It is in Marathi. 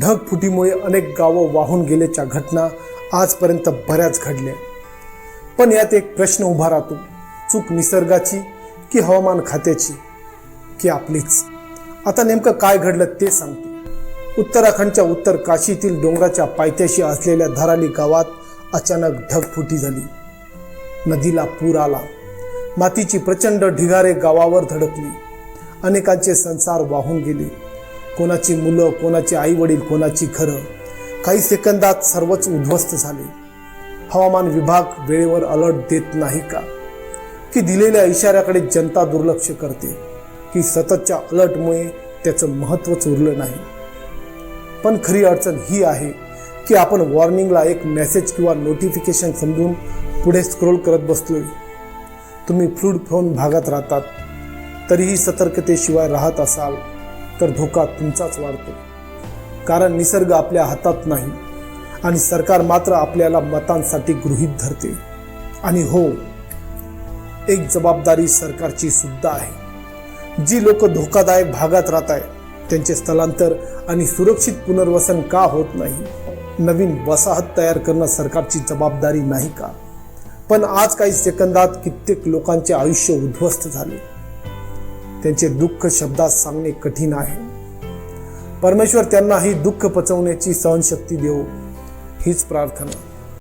ढगफुटीमुळे अनेक गावं वाहून गेल्याच्या घटना आजपर्यंत बऱ्याच घडल्या. पण यात एक प्रश्न उभा राहतो. चूक निसर्गाची की हवामान खात्याची? की आपलीच? आता नेमकं काय घडलं ते सांगतो. उत्तराखंडच्या उत्तर काशीतील डोंगराच्या पायथ्याशी असलेल्या धराली गावात अचानक ढगफुटी झाली. नदीला पूर आला. मातीची प्रचंड ढिगारे गावावर धडकली. अनेकांचे संसार वाहून गेले. कोणाची मुलं कोणाचे आई वडील कोणाची घरं. काही सेकंदात सर्वच उद्ध्वस्त झाले. हवामान विभाग वेळेवर अलर्ट देत नाही का? की दिलेल्या इशाऱ्याकडे जनता दुर्लक्ष करते? की सततच्या अलर्टमुळे त्याचं महत्त्वच उरलं नाही? पण खरी अडचण ही आहे की आपण वॉर्निंगला एक मेसेज किंवा नोटिफिकेशन समजून पुढे स्क्रोल करत बसलोय. तुम्ही फ्लूड फ्रोन भागात राहतात. तरीही सतर्कतेशिवाय राहत असाल. तर धोका तुमचाच वाढतो. कारण निसर्ग आपल्या हातात नाही आणि सरकार मात्र आपल्याला मतांसाठी गृहीत धरते. आणि हो एक जबाबदारी सरकारची सुद्धा आहे. जी लोक धोकादायक भागात राहत आहेत त्यांचे स्थलांतर आणि सुरक्षित पुनर्वसन का होत नाही? नवीन वसाहत तयार करणं सरकारची जबाबदारी नाही का? पण आज काही सेकंदात कित्येक लोकांचे आयुष्य उद्ध्वस्त झाले. त्यांचे दुःख शब्दात सांगणे कठीण आहे. परमेश्वर त्यांना ही दुःख पचवण्याची सहनशक्ती देऊ हीच प्रार्थना.